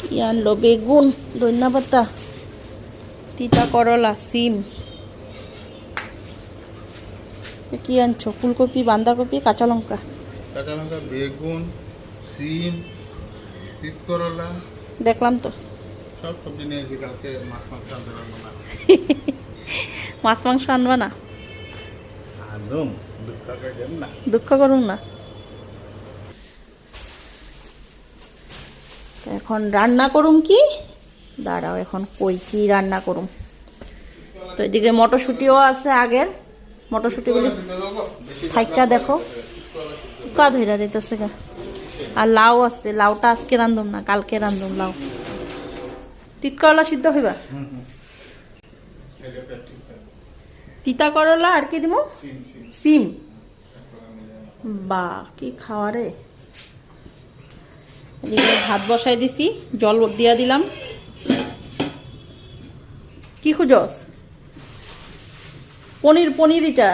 কি আনলো বেগুন ধন্যা পাতা তিতা করলা সিম। কি আনছো? ফুলকপি বাঁধাকপি কাঁচা লঙ্কা? কাঁচা লঙ্কা বেগুন সিম তিত করলা। দেখলাম তো। সব সবজি নিয়েছি কালকে মাছ মাংস আনতে পারব না। মাছ মাংস আনবা না? দুঃখ করুন না। এখন রান্না করুম কি? দাঁড়াও এখন কই কি রান্না করুম? তো এদিকে মটরশুঁটিও আছে আগের। মটরশুঁটিগুলি খাইকা দেখো। কা ধইরা দিতেছে গা। আর লাউ আছে লাউটা আজকে রান্ধুম না কালকে রান্ধুম লাউ। তিত করলা সিদ্ধ হইবা? তিতা করলা আর কি দিমু? সিম। বা কি খাওয়ারে ভাত বসাই দিছি জল দিয়া দিলাম। কি খুঁজস? পনির পনির এটা।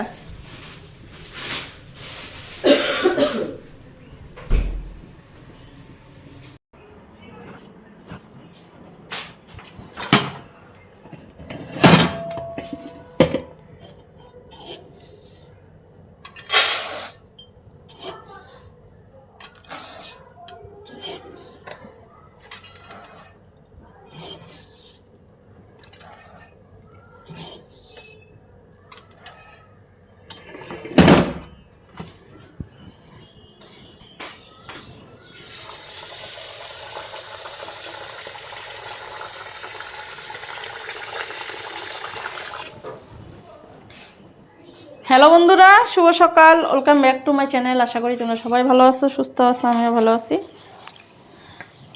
হ্যালো বন্ধুরা, শুভ সকাল। Welcome back to my channel আশা করি তোমরা সবাই ভালো আছো, সুস্থ আছো, আমিও ভালো আছি।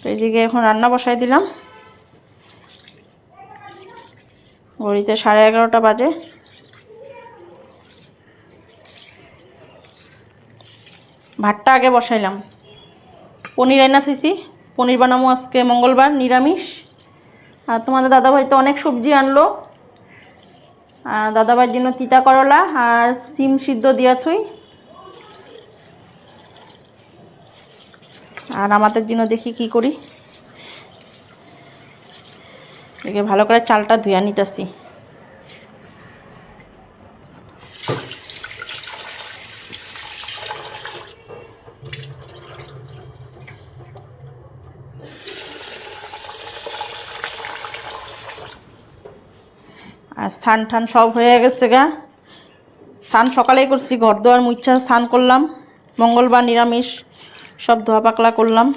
তো এইদিকে এখন রান্না বসাই দিলাম। ঘড়িতে সাড়ে এগারোটা বাজে। ভাতটা আগে বসাইলাম। পনির আইনা থুইছি। পনির বানামো আজকে মঙ্গলবার, নিরামিষ। আর তোমাদের দাদাভাই তো অনেক সবজি আনলো। দাদাবার জন্য তিতা করলা আর সিম সিদ্ধ দিয়া থুই। আর আমাদের জন্য দেখি কি করি। দেখে ভালো করে চালটা ধুয়া নিতেছি। আর স্নান টান সব হয়ে গেছে গা। স্নান সকালেই করছি, ঘর দোয়ার মুচ্ছা স্নান করলাম, মঙ্গলবার নিরামিষ, সব ধোয়া পাকলা করলাম।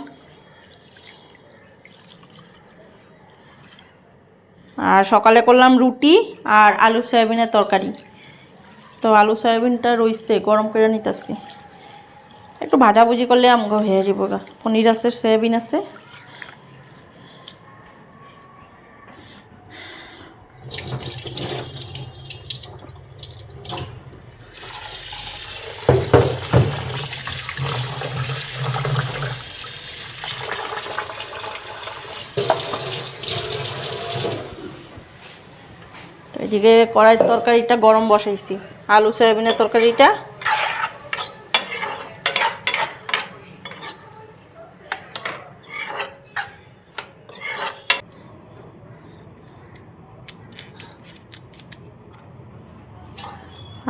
আর সকালে করলাম রুটি আর আলু সয়াবিনের তরকারি। তো আলু সয়াবিনটা রইছে, গরম করে নিতেছি। একটু ভাজাভুজি করলে আমগো হয়ে যাব গা। পনির আছে, সয়াবিন আছে। এদিকে কড়াইয়ের তরকারিটা গরম বসাইছি। আলু, সয়াবিনের তরকারিটা।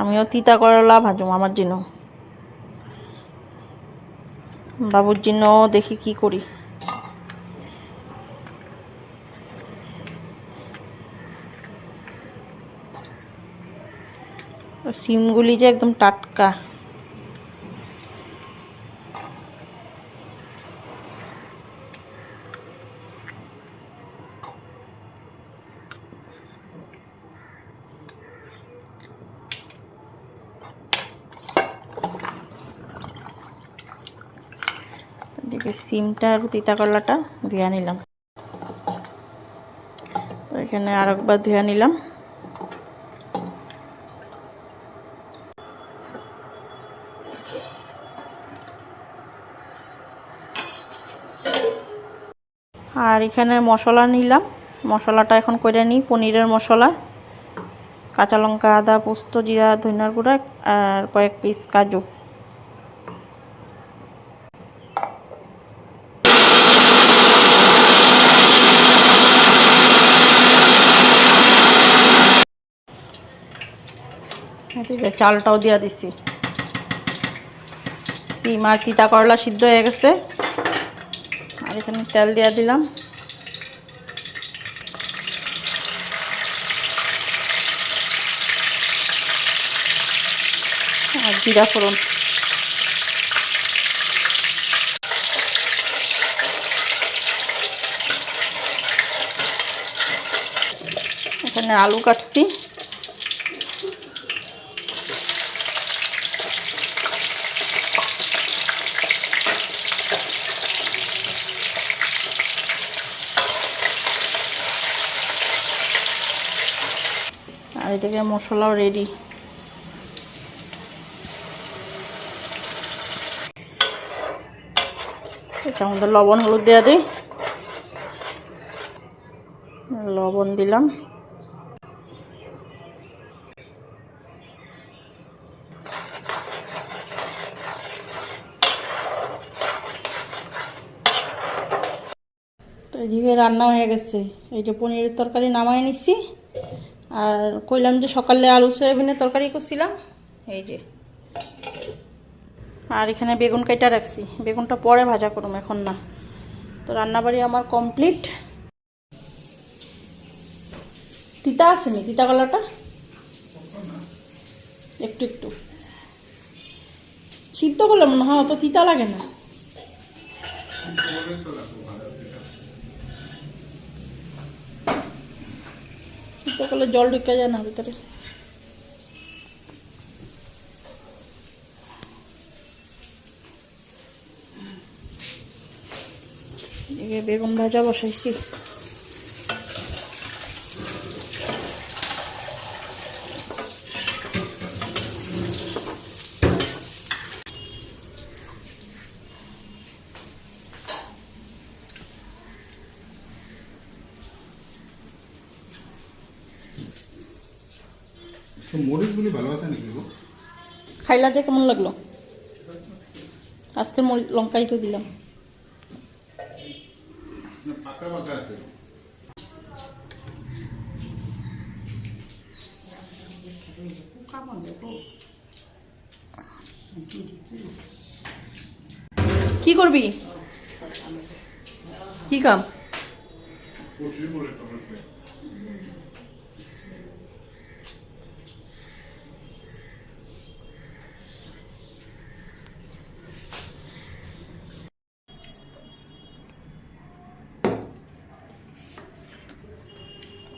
আমিও তিতা করলা ভাজুম আমার জন্য। বাবুর জন্য দেখি কি করি। সিমগুলি যে একদম টাটকা। সিমটা আর তিতা করলাটা ধুয়া নিলাম। তো এখানে আরেকবার ধুয়া নিলাম। আর এখানে মশলা নিলাম। মশলাটা এখন করে নিই, পনিরের মশলা, কাঁচা লঙ্কা, আদা, পোস্ত, জিরা, ধনিয়ার গুঁড়া আর কয়েক পিস কাজু। চালটাও দিয়া দিছি। সিম আর তিতা করলা সিদ্ধ হয়ে গেছে। আর এখানে তেল দিয়া দিলাম। জিরা ফোড়ন এখানে আলু কাটছি। আর এদিকে মশলাও রেডি এটার মধ্যে লবণ হলুদ দেওয়া দিই। লবণ দিলাম। তো এদিকে রান্না হয়ে গেছে। এই যে পনিরের তরকারি নামাই নিচ্ছি আর কইলাম যে সকালে আলু সয়াবিনের তরকারি করছিলাম। এই যে। আর এখানে বেগুন কেটে রাখছি। বেগুনটা পরে ভাজা করুম, এখন না। তো রান্নাবাড়ি আমার কমপ্লিট। তিতা আসেনি, তিতা কালারটা? একটু একটু। সিদ্ধ করলে মনে হয় অত তিতা লাগে না। সিদ্ধ করলে জল ঢুকে যায় না ভিতরে এদিকে বেগুন ভাজা বসাইছি। তো মরিচগুলি ভালো আছে নাকি খাইলা যে কেমন লাগল? আজকে লঙ্কাই তো দিলাম। না পাকা পাকা কি করবি? কি কাম কচি করে টমেটো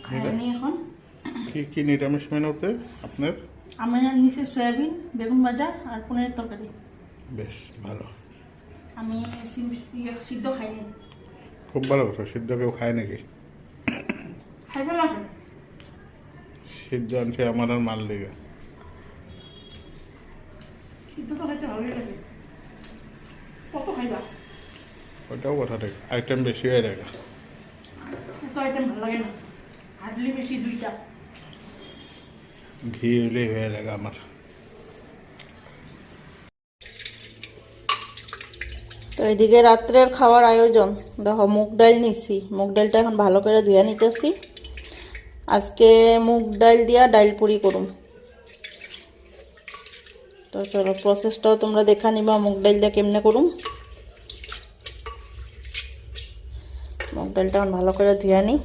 খাইনি এখন কি কি নিরামিষ মেনুতে আপনার? আমি নিচে সয়াবিন বেগুন ভাজা আর পনিরের তরকারি। বেশ ভালো। আমি ইয়ে সিদ্ধ খাইনি। খুব ভালো কথা সিদ্ধ কেউ খায় নাকি? খাইবে না সিদ্ধ আনছে আমার আর মাল লেগে সিদ্ধ তো খাইতে ভালোই লাগে কত খাইবা? ওইটাও কথা ঠিক আইটেম বেশি হয়ে এত আইটেম ভালো লাগে না। হাডলি বেশি দুইটা। ঘি হইলেই হয়ে যায় আমার। তো এদিকে রাত্রের খাওয়ার আয়োজন। দেখো, মুগ ডাল নিছি। মুগ ডালটা এখন ভালো করে ধুয়ে নিতেছি। আজকে মুগ ডাল দিয়া ডাল পুরি করুম। তো চলো প্রসেসটাও তোমরা দেখা নিবা, মুগ ডাল দিয়ে কেমনে করুম। মুগ ডালটা এখন ভালো করে ধুয়ে নিই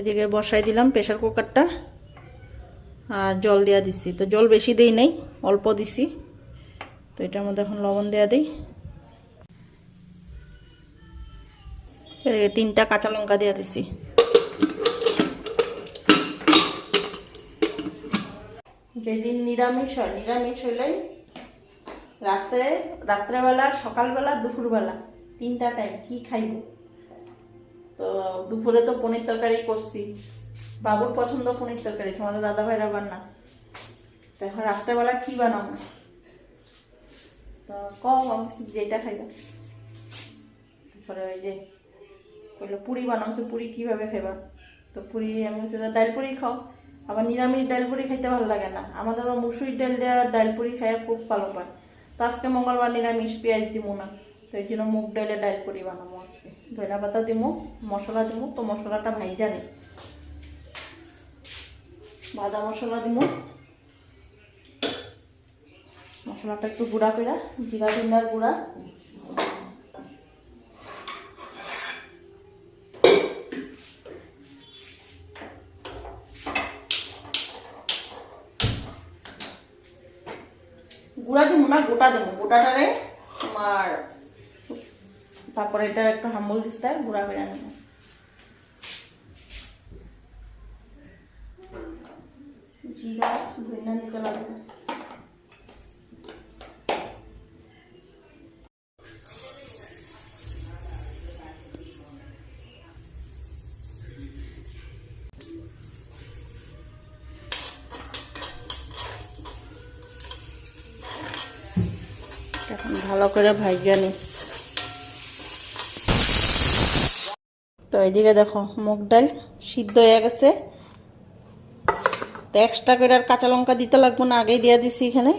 এদিকে বসাই দিলাম প্রেশার কুকারটা। আর জল দেওয়া দিছি। তো জল বেশি দেই নাই, অল্প দিছি। তো এটার মধ্যে এখন লবণ দেওয়া দিই। এদিকে তিনটা কাঁচা লঙ্কা দেওয়া দিছি। যেদিন নিরামিষ হয়, নিরামিষ হলেই রাত্রে রাত্রেবেলা, সকালবেলা, দুপুরবেলা, তিনটা টাইম কি খাইব? তো দুপুরে তো পনির তরকারি করছি। বাবুর পছন্দ পনির তরকারি, তোমাদের দাদা ভাইরা বান্না। তো এখন রাত্রেবেলা কি বানাবো? কম আমি যেটা খাইলাম তারপরে ওই যে বলল, পুরি বানামছে পুরি কীভাবে খাইবা? তো পুরি আমি "তা ডাল পুরি খাও। আবার নিরামিষ ডাল পুরি খাইতে ভালো লাগে না। আমাদের মুসুরির ডাল দেওয়া ডাল পুরি খাইয়া খুব ভালো পায়। তো আজকে মঙ্গলবার নিরামিষ, পেঁয়াজ দিব না। তো এই জন্য মুগ ডালে ডাল করি বানাবো আজকে। ধনিয়া পাতা দিব মশলা দিব তো মশলাটা ভাই জানে ভাজা মশলা দিব মশলাটা একটু গুঁড়া করে জিরা গুন্ডার গুঁড়া। গুঁড়া দিব না, গোটা দেবো গোটাটারে তোমার তারপরে এটা একটু হাম্বল দিতে গুঁড়া করে নেব ভালো করে ভাইজা নি। তো এইদিকে দেখো মুগ ডাল সিদ্ধ হয়ে গেছে। তো এক্সট্রা করে আর কাঁচা লঙ্কা দিতে লাগবো না, আগেই দিয়ে দিছি এখানে।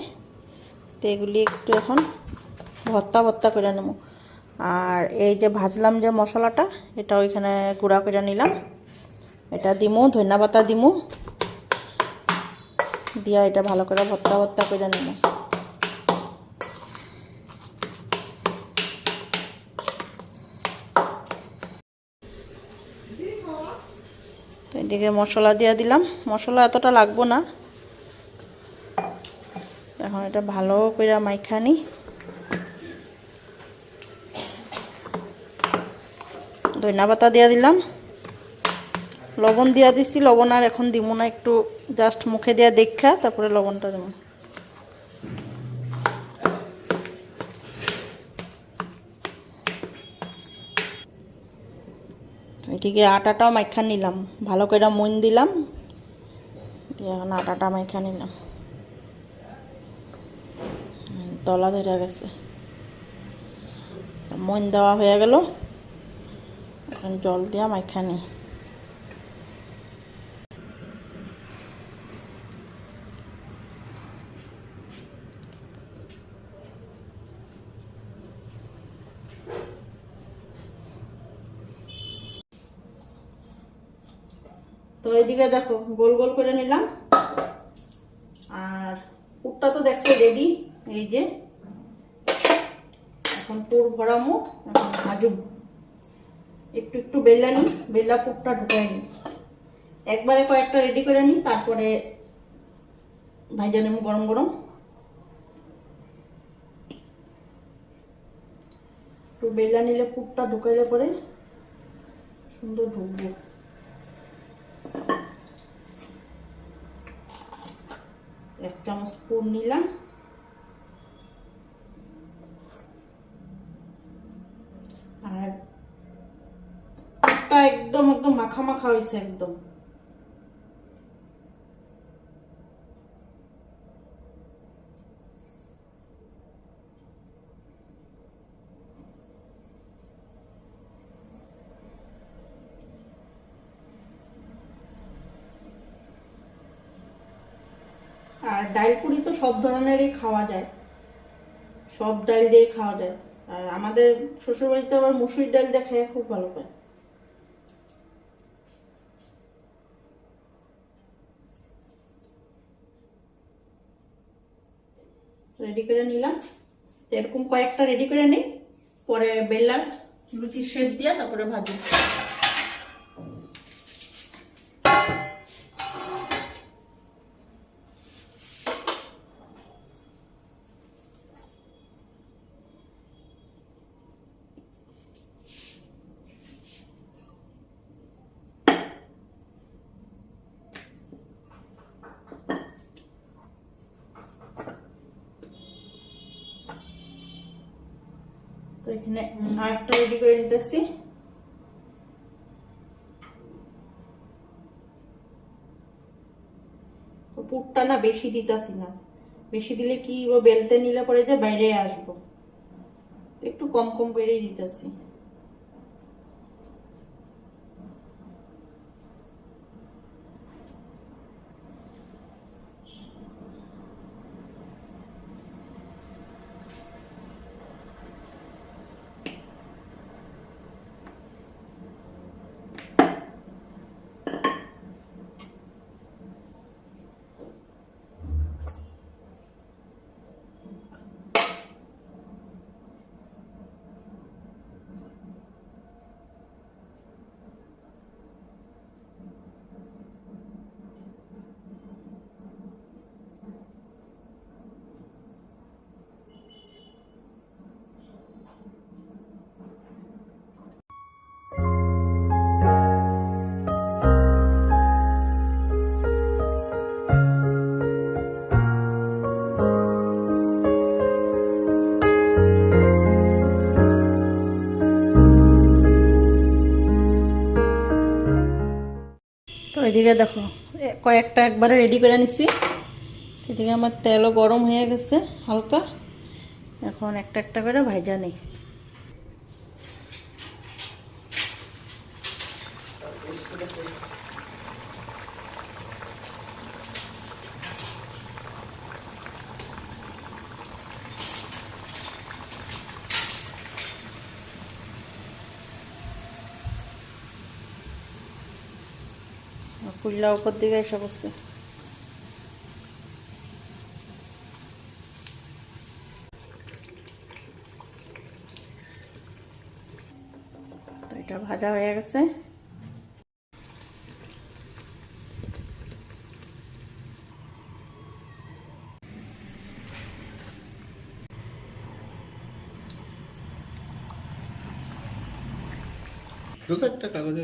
তো এগুলি একটু এখন ভর্তা ভর্তা করে নেব। আর এই যে ভাজলাম যে মশলাটা এটা ওইখানে গুঁড়া করে নিলাম। এটা দিমু, ধনিয়া পাতা দিমু। দিয়া এটা ভালো করে ভর্তা ভর্তা করে নেব। এদিকে মশলা দিয়ে দিলাম। মশলা এতটা লাগবো না। এখন এটা ভালো করে মাইখানি ধনিয়া পাতা দিয়ে দিলাম। লবণ দিয়া দিছি, লবণ আর এখন দিব না, একটু জাস্ট মুখে দিয়া দেখা, তারপরে লবণটা দেবো এদিকে আটাটাও মাইখা নিলাম। ভালো করে মন দিলাম। এখন আটাটা মাইখা নিলাম। তলা ধরে গেছে। মন দেওয়া হয়ে গেল। এখন জল দিয়া মাইখা নিই তো এদিকে দেখো, গোল গোল করে নিলাম। আর পুরটা তো দেখছ রেডি এই যে। এখন পুর ভরামো এখন ভাজুম একটু একটু বেলা নি বেলা পুরটা ঢুকাই নি একবারে কয়েকটা রেডি করে নিই, তারপরে ভাইজা নেব গরম গরম। একটু বেলা নিলে পুরটা ঢুকাইলে পরে সুন্দর ঢুকবো। এক চামচ পুর নিলাম। আর একদম একদম মাখা মাখা হয়েছে একদম আর ডাল পুরি তো সব ধরনেরই খাওয়া যায়। সব ডাল দিয়ে খাওয়া যায়। আর আমাদের শ্বশুরবাড়িতে আবার মুসুরির ডাল দিয়ে খেয়ে খুব ভালো পায়। রেডি করে নিলাম। এরকম কয়েকটা রেডি করে নিই। পরে বেলার লুচির শেপ দিয়া তারপরে ভাজি তো এখানে আরেকটা রেডি করে নিতেছি। পুরটা না বেশি দিতেছি না। বেশি দিলে কি বেলতে নিলে পরে যে বাইরে আসব। একটু কম কম করেই দিতেছি। তো এদিকে দেখো কয়েকটা একবারে রেডি করে নিছি। এদিকে আমার তেলও গরম হয়ে গেছে, হালকা। এখন একটা একটা করে ভাজা নেই। কুল্লা উপর দিকে এসে বসছে। তো এটা ভাজা হয়ে গেছে। দু চারটা কাগজে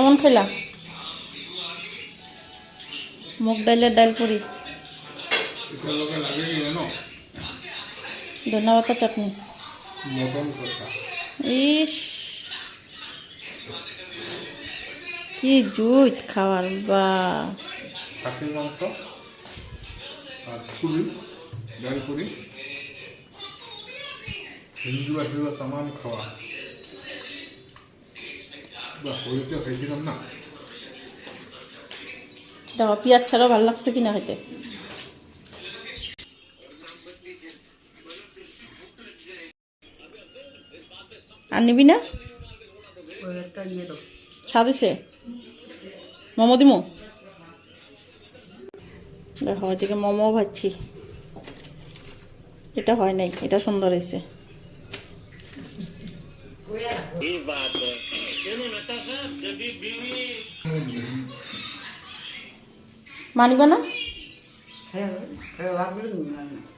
কেমন খেলা মুগ ডালের ডাল পুরি। ধন্যবাদ চাটনি। ইস। কি জুত খাওয়ার বা। ডাল পুরি হিন্দুবাসীরা তামাম খাওয়া বা হরিতে খাইছিলাম না দেখো পেঁয়াজ ছাড়াও ভালো লাগছে কিনা খেতে? আর নিবি না? স্বাদ হয়েছে মোমো দিমো? দেখো এদিকে মোমো ভাজছি। এটা হয় নাই এটা সুন্দর হয়েছে মানিব না হ্যাঁ হ্যাঁ না।